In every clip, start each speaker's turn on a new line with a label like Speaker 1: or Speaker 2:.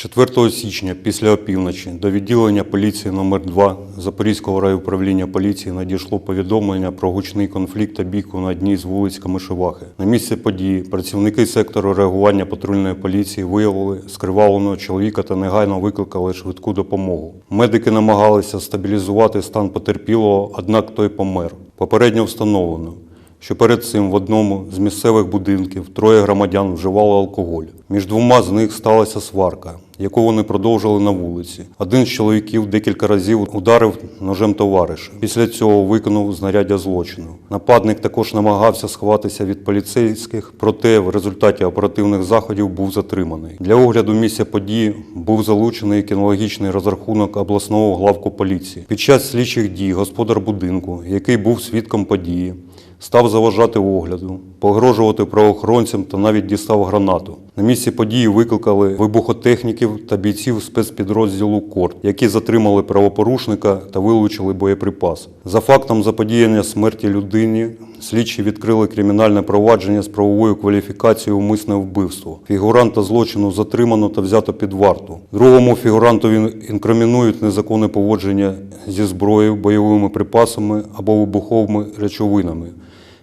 Speaker 1: 4 січня після опівночі до відділення поліції номер 2 Запорізького райуправління поліції надійшло повідомлення про гучний конфлікт та бійку на одній з вулиць Камишевахи. На місці події працівники сектору реагування патрульної поліції виявили скривавленого чоловіка та негайно викликали швидку допомогу. Медики намагалися стабілізувати стан потерпілого, однак той помер. Попередньо встановлено, що перед цим в одному з місцевих будинків троє громадян вживали алкоголь. Між двома з них сталася сварка, яку вони продовжили на вулиці. Один з чоловіків декілька разів ударив ножем товариша. Після цього виконав знаряддя злочину. Нападник також намагався сховатися від поліцейських, проте в результаті оперативних заходів був затриманий. Для огляду місця події був залучений кінологічний розрахунок обласного главку поліції. Під час слідчих дій господар будинку, який був свідком події, став заважати огляду, погрожувати правоохоронцям та навіть дістав гранату. На місці події викликали вибухотехніків та бійців спецпідрозділу КОРТ, які затримали правопорушника та вилучили боєприпас. За фактом заподіяння смерті людині слідчі відкрили кримінальне провадження з правовою кваліфікацією умисне вбивство. Фігуранта злочину затримано та взято під варту. Другому фігурантові інкримінують незаконне поводження зі зброєю, бойовими припасами або вибуховими речовинами.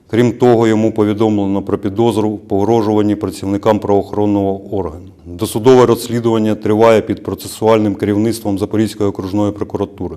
Speaker 1: Крім того, йому повідомлено про підозру в погрожуванні працівникам правоохоронного органу. Досудове розслідування триває під процесуальним керівництвом Запорізької окружної прокуратури.